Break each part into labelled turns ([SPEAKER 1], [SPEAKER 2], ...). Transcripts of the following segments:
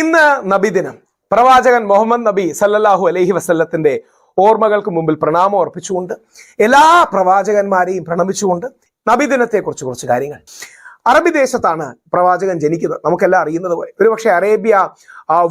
[SPEAKER 1] ഇന്ന് നബിദിനം പ്രവാചകൻ മുഹമ്മദ് നബി സല്ലല്ലാഹു അലൈഹി വസല്ലത്തിന്റെ ഓർമ്മകൾക്ക് മുമ്പിൽ പ്രണാമം അർപ്പിച്ചുകൊണ്ട് എല്ലാ പ്രവാചകന്മാരെയും പ്രണമിച്ചുകൊണ്ട് നബിദിനത്തെക്കുറിച്ച് കുറച്ച് കാര്യങ്ങൾ അറബി ദേശത്താണ് പ്രവാചകൻ ജനിക്കുന്നത് നമുക്കെല്ലാം അറിയുന്നത് പോലെ ഒരുപക്ഷെ Arabia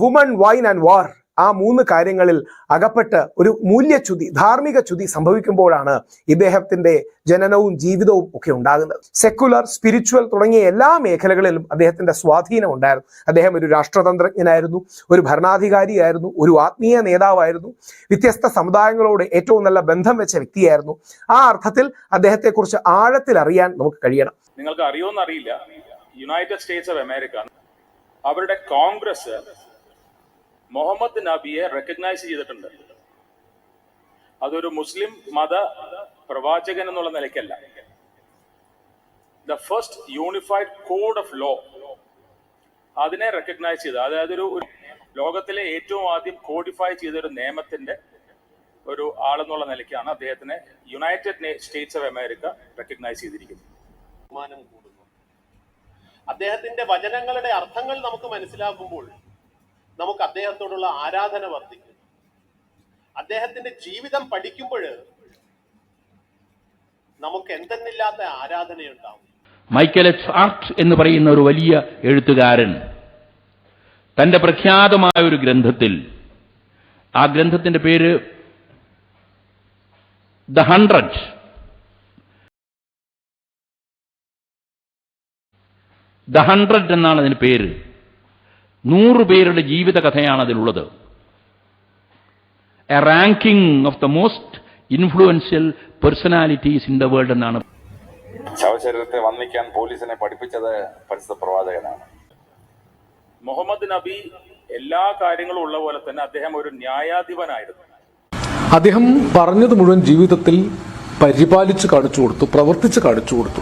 [SPEAKER 1] woman wine and war ആ മൂന്ന് കാര്യങ്ങളിൽ അകപ്പെട്ട് ഒരു മൂല്യച്യുതി ധാർമ്മിക ചുതി സംഭവിക്കുമ്പോഴാണ് ഇദ്ദേഹത്തിന്റെ ജനനവും ജീവിതവും ഒക്കെ ഉണ്ടാകുന്നത് സെക്കുലർ സ്പിരിച്വൽ തുടങ്ങിയ എല്ലാ മേഖലകളിലും അദ്ദേഹത്തിന്റെ സ്വാധീനം ഉണ്ടായിരുന്നു അദ്ദേഹം ഒരു രാഷ്ട്രതന്ത്രജ്ഞനായിരുന്നു ഒരു ഭരണാധികാരിയായിരുന്നു ഒരു ആത്മീയ നേതാവായിരുന്നു വ്യത്യസ്ത സമുദായങ്ങളോട് ഏറ്റവും നല്ല ബന്ധം വെച്ച വ്യക്തിയായിരുന്നു ആ അർത്ഥത്തിൽ അദ്ദേഹത്തെക്കുറിച്ച് ആഴത്തിൽ അറിയാൻ നമുക്ക് കഴിയണം
[SPEAKER 2] നിങ്ങൾക്ക് അറിയോന്നറിയില്ല യുണൈറ്റഡ് സ്റ്റേറ്റ്സ് ഓഫ് അമേരിക്ക അവരുടെ കോൺഗ്രസ് മുഹമ്മദ് നബിയെ റെക്കഗ്നൈസ് ചെയ്തിട്ടുണ്ട് അതൊരു മുസ്ലിം മത പ്രവാചകൻ എന്നുള്ള നിലയ്ക്കല്ല the first unified code of law അതിനെ റെക്കഗ്നൈസ് ചെയ്ത് അതായത് ഒരു ലോകത്തിലെ ഏറ്റവും ആദ്യം കോഡിഫൈ ചെയ്ത ഒരു നിയമത്തിന്റെ ഒരു ആളെന്നുള്ള നിലയ്ക്കാണ് അദ്ദേഹത്തിനെ United States of America recognise ചെയ്തിരിക്കുന്നത് അദ്ദേഹത്തിന്റെ വചനങ്ങളുടെ അർത്ഥങ്ങൾ നമുക്ക് മനസ്സിലാക്കുമ്പോൾ നമുക്ക് അദ്ദേഹത്തോടുള്ള ആരാധന വർദ്ധിക്കും അദ്ദേഹത്തിന്റെ ജീവിതം പഠിക്കുമ്പോൾ നമുക്ക് എന്തെന്നില്ലാത്ത ആരാധനയുണ്ടാവും
[SPEAKER 3] മൈക്കൽ എച്ച് ആർട്ട് എന്ന് പറയുന്ന ഒരു വലിയ എഴുത്തുകാരൻ തന്റെ പ്രഖ്യാതമായ ഒരു ഗ്രന്ഥത്തിൽ ആ ഗ്രന്ഥത്തിന്റെ പേര് ദ ഹൺഡ്രഡ് ദ ഹൺഡ്രഡ് എന്നാണ് അതിന് പേര് നൂറുപേരുടെ ജീവിതകഥയാണ് അതിലുള്ളത് a ranking of the most influential personalities in the world എന്നാണ്
[SPEAKER 2] ശവശരീരത്തെ വന്നിക്കാൻ പോലീസിനെ പഠിപ്പിച്ചത് പരിശുദ്ധ പ്രവാചകനാണ് മുഹമ്മദ് നബി എല്ലാ കാര്യങ്ങളും ഉള്ള പോലെ തന്നെ അദ്ദേഹം ഒരു ന്യായാധിപനായിരുന്നു
[SPEAKER 4] അദ്ദേഹം പറഞ്ഞത് മുഴുവൻ ജീവിതത്തിൽ പരിപാലിച്ച് കാണിച്ചു കൊടുത്തു പ്രവർത്തിച്ച് കാണിച്ചു കൊടുത്തു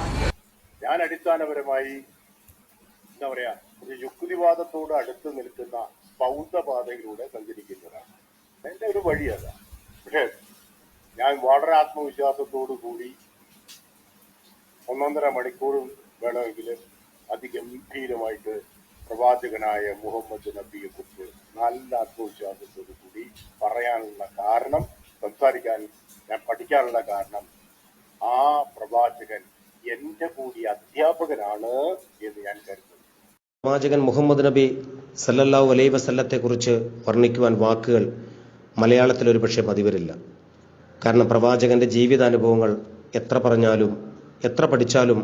[SPEAKER 2] ഞാൻ അടിസ്ഥാനപരമായി എന്താ പറയാ യുക്തിവാദത്തോട് അടുത്ത് നിൽക്കുന്ന ബൗദ്ധപാതയിലൂടെ സഞ്ചരിക്കുന്നതാണ് എന്റെ ഒരു വഴി അതാ പക്ഷേ ഞാൻ വളരെ ആത്മവിശ്വാസത്തോടു കൂടി ഒന്നൊന്നര മണിക്കൂറും വേണമെങ്കിൽ അതിഗംഭീരമായിട്ട് പ്രവാചകനായ മുഹമ്മദ് നബിയെ കുറിച്ച് നല്ല ആത്മവിശ്വാസത്തോടു കൂടി പറയാനുള്ള കാരണം സംസാരിക്കാൻ ഞാൻ പഠിക്കാനുള്ള കാരണം ആ പ്രവാചകൻ എന്റെ കൂടി അധ്യാപകനാണ് എന്ന് ഞാൻ കരുതുന്നു
[SPEAKER 3] പ്രവാചകൻ മുഹമ്മദ് നബി സല്ലല്ലാഹു അലൈ വസല്ലത്തെക്കുറിച്ച് വർണ്ണിക്കുവാൻ വാക്കുകൾ മലയാളത്തിൽ ഒരു പക്ഷേ പതിവരില്ല കാരണം പ്രവാചകൻ്റെ ജീവിതാനുഭവങ്ങൾ എത്ര പറഞ്ഞാലും എത്ര പഠിച്ചാലും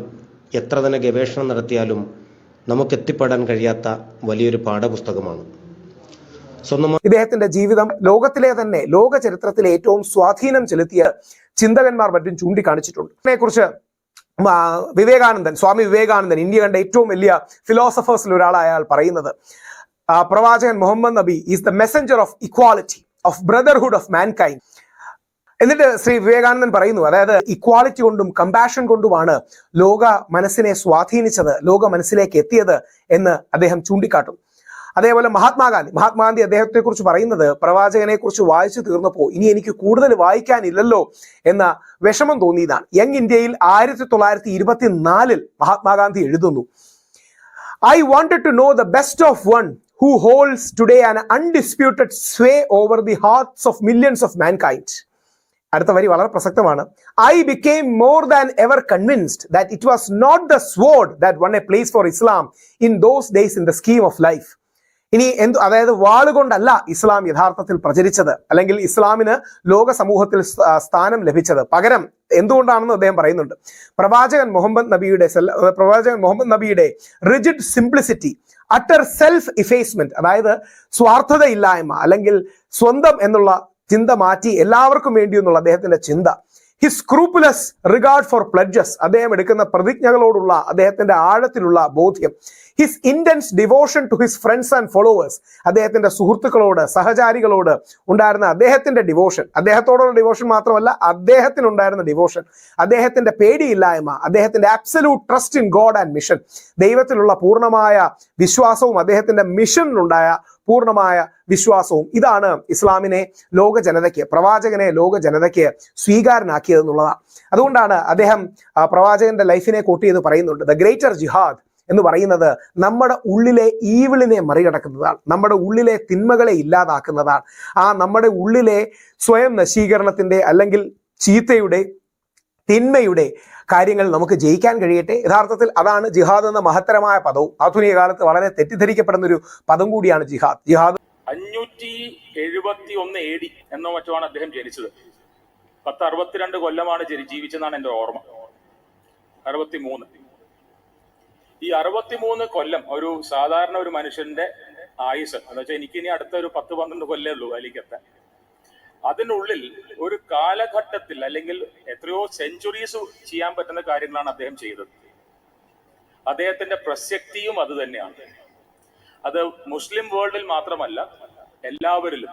[SPEAKER 3] എത്ര തന്നെ ഗവേഷണം നടത്തിയാലും നമുക്ക് എത്തിപ്പെടാൻ കഴിയാത്ത വലിയൊരു പാഠപുസ്തകമാണ്
[SPEAKER 1] സ്വന്തമായി ഇദ്ദേഹത്തിന്റെ ജീവിതം ലോകത്തിലെ തന്നെ ലോക ചരിത്രത്തിലെ ഏറ്റവും സ്വാധീനം ചെലുത്തിയ ചിന്തകന്മാർ മറ്റും ചൂണ്ടിക്കാണിച്ചിട്ടുണ്ട് അതിനെക്കുറിച്ച് വിവേകാനന്ദൻ സ്വാമി വിവേകാനന്ദൻ ഇന്ത്യ കണ്ട ഏറ്റവും വലിയ ഫിലോസഫേഴ്സിൽ ഒരാളായ അയാൾ പറയുന്നത് പ്രവാചകൻ മുഹമ്മദ് നബി is the messenger of equality of brotherhood of mankind എന്നിട്ട് ശ്രീ വിവേകാനന്ദൻ പറയുന്നു അതായത് ഇക്വാളിറ്റി കൊണ്ടും കമ്പാഷൻ കൊണ്ടുമാണ് ലോക മനസ്സിനെ സ്വാധീനിച്ചത് ലോക മനസ്സിലേക്ക് എത്തിയത് എന്ന് അദ്ദേഹം ചൂണ്ടിക്കാട്ടും അതേപോലെ മഹാത്മാഗാന്ധി മഹാത്മാഗാന്ധി അദ്ദേഹത്തെ കുറിച്ച് പറയുന്നത് പ്രവാചകനെ കുറിച്ച് വായിച്ചു തീർന്നപ്പോൾ ഇനി എനിക്ക് കൂടുതൽ വായിക്കാനില്ലല്ലോ എന്ന വിഷമം തോന്നിയതാണ് യങ് ഇന്ത്യയിൽ ആയിരത്തി തൊള്ളായിരത്തി ഇരുപത്തിനാലിൽ മഹാത്മാഗാന്ധി എഴുതുന്നു I wanted to know the best of one who holds today an undisputed sway over the hearts of millions of mankind അടുത്ത വരി വളരെ പ്രസക്തമാണ് I became more than ever convinced that it was not the sword that won a place for Islam in those days in the scheme of life ഇനി എന്തു അതായത് വാളുകൊണ്ടല്ല ഇസ്ലാം യഥാർത്ഥത്തിൽ പ്രചരിച്ചത് അല്ലെങ്കിൽ ഇസ്ലാമിന് ലോക സമൂഹത്തിൽ സ്ഥാനം ലഭിച്ചത് പകരം എന്തുകൊണ്ടാണെന്ന് അദ്ദേഹം പറയുന്നുണ്ട് പ്രവാചകൻ മുഹമ്മദ് നബിയുടെ പ്രവാചകൻ മുഹമ്മദ് നബിയുടെ rigid simplicity utter self effacement അതായത് സ്വാർത്ഥതയില്ലായ്മ അല്ലെങ്കിൽ സ്വന്തം എന്നുള്ള ചിന്ത മാറ്റി എല്ലാവർക്കും വേണ്ടിയെന്നുള്ള അദ്ദേഹത്തിന്റെ ചിന്ത he scrupulous regard for pledges അദ്ദേഹം എടുക്കുന്ന പ്രതിജ്ഞകളോടുള്ള അദ്ദേഹത്തിന്റെ ആഴത്തിലുള്ള ബോധ്യം his intense devotion to his friends and followers അദ്ദേഹത്തിന്റെ സുഹൃത്തുക്കളോട് സഹചാരികളോട് ഉണ്ടായിരുന്ന അദ്ദേഹത്തിന്റെ ഡിവോഷൻ അദ്ദേഹത്തോടുള്ള ഡിവോഷൻ മാത്രമല്ല അദ്ദേഹത്തിനുണ്ടായിരുന്ന ഡിവോഷൻ അദ്ദേഹത്തിന്റെ പേടിയില്ലായ്മ അദ്ദേഹത്തിന്റെ absolute trust in God and mission ദൈവത്തിലുള്ള പൂർണ്ണമായ വിശ്വാസവും അദ്ദേഹത്തിന്റെ മിഷനിലുണ്ടായ പൂർണ്ണമായ വിശ്വാസവും ഇതാണ് ഇസ്ലാമിനെ ലോക ജനതയ്ക്ക് പ്രവാചകനെ ലോക ജനതയ്ക്ക് സ്വീകാരനാക്കിയതെന്നുള്ളതാണ് അതുകൊണ്ടാണ് അദ്ദേഹം പ്രവാചകന്റെ ലൈഫിനെ കോട്ട് എന്ന് പറയുന്നുണ്ട് ദ ഗ്രേറ്റർ ജിഹാദ് എന്ന് പറയുന്നത് നമ്മുടെ ഉള്ളിലെ ഈവിളിനെ മറികടക്കുന്നതാണ് നമ്മുടെ ഉള്ളിലെ തിന്മകളെ ഇല്ലാതാക്കുന്നതാണ് ആ നമ്മുടെ ഉള്ളിലെ സ്വയം നശീകരണത്തിന്റെ അല്ലെങ്കിൽ ചീത്തയുടെ തിന്മയുടെ കാര്യങ്ങൾ നമുക്ക് ജയിക്കാൻ കഴിയട്ടെ യഥാർത്ഥത്തിൽ അതാണ് ജിഹാദ് എന്ന മഹത്തരമായ പദവും ആധുനിക കാലത്ത് വളരെ തെറ്റിദ്ധരിക്കപ്പെടുന്ന ഒരു പദം കൂടിയാണ് ജിഹാദ്
[SPEAKER 2] ജിഹാദ് അഞ്ഞൂറ്റി എഴുപത്തി ഒന്ന് എ ഡി എന്നോ മറ്റുമാണ് അദ്ദേഹം ജനിച്ചത് പത്ത് അറുപത്തിരണ്ട് കൊല്ലമാണ് ജീവിച്ചെന്നാണ് എൻ്റെ ഓർമ്മ അറുപത്തി മൂന്ന് ഈ അറുപത്തി മൂന്ന് കൊല്ലം ഒരു സാധാരണ ഒരു മനുഷ്യന്റെ ആയുസ് എന്ന് വെച്ചാൽ എനിക്കിനി അടുത്ത ഒരു പത്ത് പന്ത്രണ്ട് കൊല്ലേ ഉള്ളൂ അതിലേക്ക് എത്താൻ അതിനുള്ളിൽ ഒരു കാലഘട്ടത്തിൽ അല്ലെങ്കിൽ എത്രയോ സെഞ്ചുറീസ് ചെയ്യാൻ പറ്റുന്ന കാര്യങ്ങളാണ് അദ്ദേഹം ചെയ്തത് അദ്ദേഹത്തിന്റെ പ്രസക്തിയും അത് തന്നെയാണ് അത് മുസ്ലിം വേൾഡിൽ മാത്രമല്ല എല്ലാവരിലും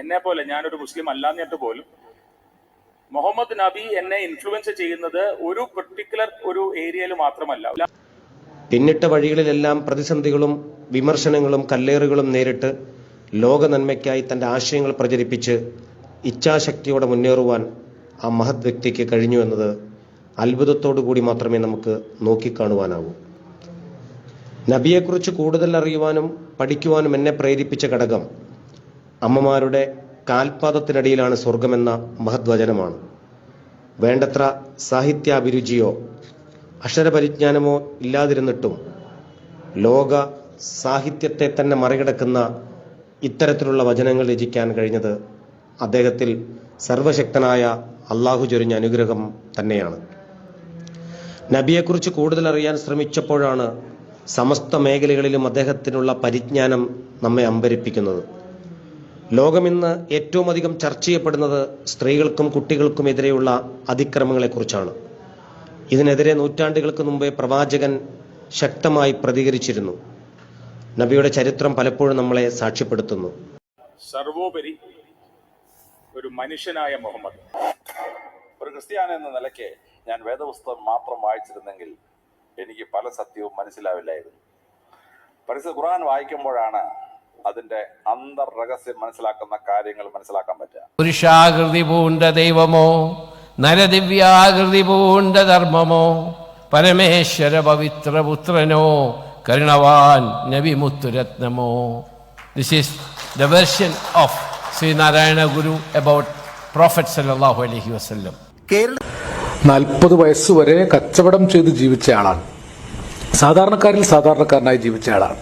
[SPEAKER 2] എന്നെ പോലെ ഞാനൊരു മുസ്ലിം അല്ലാന്നിട്ട് പോലും മുഹമ്മദ് നബി എന്നെ ഇൻഫ്ലുവൻസ് ചെയ്യുന്നത് ഒരു പെർട്ടിക്കുലർ ഒരു ഏരിയയിൽ മാത്രമല്ല
[SPEAKER 3] പിന്നിട്ട വഴികളിലെല്ലാം പ്രതിസന്ധികളും വിമർശനങ്ങളും കല്ലേറുകളും നേരിട്ട് ലോക നന്മയ്ക്കായി തന്റെ ആശയങ്ങൾ പ്രചരിപ്പിച്ച് ഇച്ഛാശക്തിയോടെ മുന്നേറുവാൻ ആ മഹത് വ്യക്തിക്ക് കഴിഞ്ഞു എന്നത് അത്ഭുതത്തോടു കൂടി മാത്രമേ നമുക്ക് നോക്കിക്കാണുവാനാവൂ നബിയെക്കുറിച്ച് കൂടുതൽ അറിയുവാനും പഠിക്കുവാനും എന്നെ പ്രേരിപ്പിച്ച ഘടകം അമ്മമാരുടെ കാൽപാദത്തിനടിയിലാണ് സ്വർഗമെന്ന മഹദ്വചനമാണ് വേണ്ടത്ര സാഹിത്യാഭിരുചിയോ അക്ഷരപരിജ്ഞാനമോ ഇല്ലാതിരുന്നിട്ടും ലോക സാഹിത്യത്തെ തന്നെ മറികടക്കുന്ന ഇത്തരത്തിലുള്ള വചനങ്ങൾ രചിക്കാൻ കഴിഞ്ഞത് അദ്ദേഹത്തിൽ സർവശക്തനായ അള്ളാഹു ചൊരിഞ്ഞ അനുഗ്രഹം തന്നെയാണ് നബിയെക്കുറിച്ച് കൂടുതൽ അറിയാൻ ശ്രമിച്ചപ്പോഴാണ് സമസ്ത മേഖലകളിലും അദ്ദേഹത്തിനുള്ള പരിജ്ഞാനം നമ്മെ അമ്പരിപ്പിക്കുന്നത് ലോകമിന്ന് ഏറ്റവും അധികം ചർച്ച ചെയ്യപ്പെടുന്നത് സ്ത്രീകൾക്കും കുട്ടികൾക്കും എതിരെയുള്ള അതിക്രമങ്ങളെക്കുറിച്ചാണ് ഇതിനെതിരെ നൂറ്റാണ്ടുകൾക്ക് മുമ്പേ പ്രവാചകൻ ശക്തമായി പ്രതികരിച്ചിരുന്നു നബിയുടെ ചരിത്രം പലപ്പോഴും നമ്മളെ സാക്ഷ്യപ്പെടുത്തുന്നു
[SPEAKER 2] സർവോപരി ഒരു മനുഷ്യനായ മുഹമ്മദ് ഒരു ക്രിസ്ത്യാനി എന്ന നിലയ്ക്ക് ഞാൻ വേദപുസ്തകം മാത്രം വായിച്ചിരുന്നെങ്കിൽ എനിക്ക് പല സത്യവും മനസ്സിലാവില്ലായിരുന്നു പരിശുദ്ധ ഖുർആൻ വായിക്കുമ്പോഴാണ് അതിന്റെ അന്തർ രഹസ്യം മനസ്സിലാക്കുന്ന കാര്യങ്ങൾ മനസ്സിലാക്കാൻ പറ്റുക
[SPEAKER 4] പുരുഷാകൃതി പൂണ്ട ദൈവമോ നരദിവ്യാകൃതി പൂണ്ട ധർമ്മമോ പരമേശ്വര പുത്രനോ കരുണവാൻ നബി this is the version of Sree Narayana Guru about prophet സല്ലാഹു അലഹി വസ്ല്ലം
[SPEAKER 3] കേരള നാൽപ്പത് വയസ്സുവരെ കച്ചവടം ചെയ്ത് ജീവിച്ച ആളാണ് സാധാരണക്കാരിൽ സാധാരണക്കാരനായി ജീവിച്ച ആളാണ്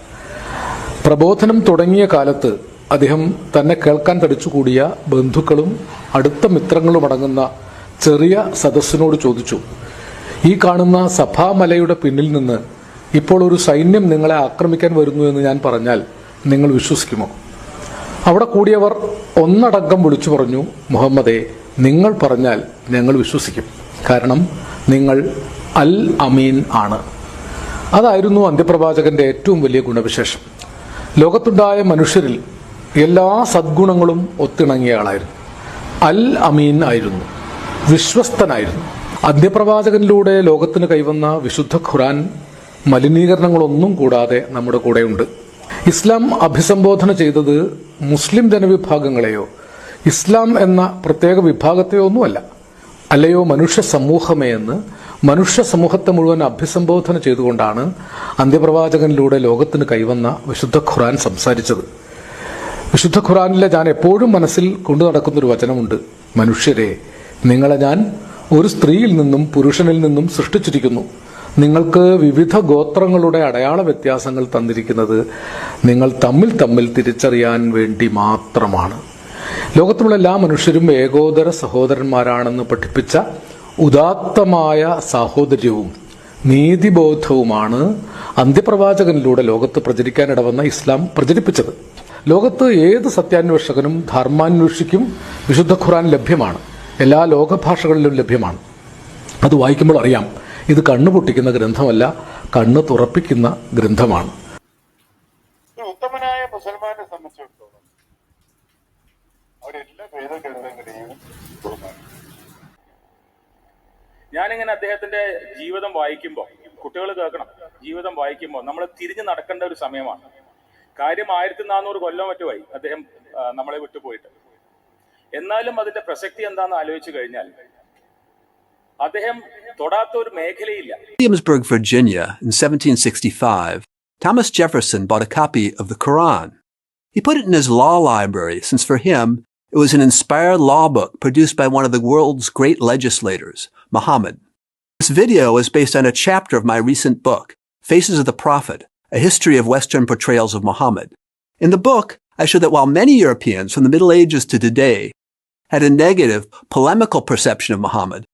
[SPEAKER 3] പ്രബോധനം തുടങ്ങിയ കാലത്ത് അദ്ദേഹം തന്നെ കേൾക്കാൻ തടിച്ചുകൂടിയ ബന്ധുക്കളും അടുത്ത മിത്രങ്ങളും അടങ്ങുന്ന ചെറിയ സദസ്സിനോട് ചോദിച്ചു ഈ കാണുന്ന സഭാമലയുടെ പിന്നിൽ നിന്ന് ഇപ്പോൾ ഒരു സൈന്യം നിങ്ങളെ ആക്രമിക്കാൻ വരുന്നു എന്ന് ഞാൻ പറഞ്ഞാൽ നിങ്ങൾ വിശ്വസിക്കുമോ അവിടെ കൂടിയവർ ഒന്നടങ്കം വിളിച്ചു പറഞ്ഞു മുഹമ്മദെ നിങ്ങൾ പറഞ്ഞാൽ ഞങ്ങൾ വിശ്വസിക്കും കാരണം നിങ്ങൾ അൽ അമീൻ ആണ് അതായിരുന്നു അന്ത്യപ്രവാചകന്റെ ഏറ്റവും വലിയ ഗുണവിശേഷം ലോകത്തുണ്ടായ മനുഷ്യരിൽ എല്ലാ സദ്ഗുണങ്ങളും ഒത്തിണങ്ങിയ ആളായിരുന്നു അൽ അമീൻ ആയിരുന്നു വിശ്വസ്തനായിരുന്നു അന്ത്യപ്രവാചകനിലൂടെ ലോകത്തിന് കൈവന്ന വിശുദ്ധ ഖുറാൻ മലിനീകരണങ്ങളൊന്നും കൂടാതെ നമ്മുടെ കൂടെയുണ്ട് ഇസ്ലാം അഭിസംബോധന ചെയ്തത് മുസ്ലിം ജനവിഭാഗങ്ങളെയോ ഇസ്ലാം എന്ന പ്രത്യേക വിഭാഗത്തെയോ ഒന്നുമല്ല അല്ലയോ മനുഷ്യ സമൂഹമേ എന്ന് മനുഷ്യ സമൂഹത്തെ മുഴുവൻ അഭിസംബോധന ചെയ്തുകൊണ്ടാണ് അന്ത്യപ്രവാചകനിലൂടെ ലോകത്തിന് കൈവന്ന വിശുദ്ധ ഖുറാൻ സംസാരിച്ചത് വിശുദ്ധ ഖുറാനിലെ ഞാൻ എപ്പോഴും മനസ്സിൽ കൊണ്ടു നടക്കുന്നൊരു വചനമുണ്ട് മനുഷ്യരെ നിങ്ങളെ ഞാൻ ഒരു സ്ത്രീയിൽ നിന്നും പുരുഷനിൽ നിന്നും സൃഷ്ടിച്ചിരിക്കുന്നു നിങ്ങൾക്ക് വിവിധ ഗോത്രങ്ങളുടെ അടയാള വ്യത്യാസങ്ങൾ തന്നിരിക്കുന്നത് നിങ്ങൾ തമ്മിൽ തമ്മിൽ തിരിച്ചറിയാൻ വേണ്ടി മാത്രമാണ് ലോകത്തുള്ള എല്ലാ മനുഷ്യരും ഏകോദര സഹോദരന്മാരാണെന്ന് പഠിപ്പിച്ച ഉദാത്തമായ സാഹോദര്യവും നീതിബോധവുമാണ് അന്ത്യപ്രവാചകനിലൂടെ ലോകത്ത് പ്രചരിക്കാനിടവന്ന ഇസ്ലാം പ്രചരിപ്പിച്ചത് ലോകത്ത് ഏത് സത്യാന്വേഷകനും ധർമാന്വേഷിക്കും വിശുദ്ധ ഖുറാൻ ലഭ്യമാണ് എല്ലാ ലോകഭാഷകളിലും ലഭ്യമാണ് അത് വായിക്കുമ്പോൾ അറിയാം ഇത് കണ്ണു പൊട്ടിക്കുന്ന ഗ്രന്ഥമല്ല കണ്ണ് തുറപ്പിക്കുന്ന ഗ്രന്ഥമാണ്
[SPEAKER 2] ഉത്തമനായ മുസൽമാനെ സംബന്ധിച്ചിടത്തോളം ഞാനിങ്ങനെ അദ്ദേഹത്തിന്റെ ജീവിതം വായിക്കുമ്പോൾ കുട്ടികൾ കേൾക്കണം ജീവിതം വായിക്കുമ്പോൾ നമ്മൾ തിരിഞ്ഞു നടക്കേണ്ട ഒരു സമയമാണ് കാര്യം ആയിരത്തി നാനൂറ് കൊല്ലം മറ്റുമായി അദ്ദേഹം നമ്മളെ വിട്ടുപോയിട്ട് എന്നാലും അതിന്റെ പ്രസക്തി എന്താണെന്ന് ആലോചിച്ചു കഴിഞ്ഞാൽ
[SPEAKER 5] Williamsburg, Virginia, in 1765, Thomas Jefferson bought a copy of the Quran. He put it in his law library since for him it was an inspired law book produced by one of the world's great legislators, Muhammad. This video is based on a chapter of my recent book, Faces of the Prophet, A History of Western Portrayals of Muhammad. In the book, I show that while many Europeans from the Middle Ages to today had a negative, polemical perception of Muhammad,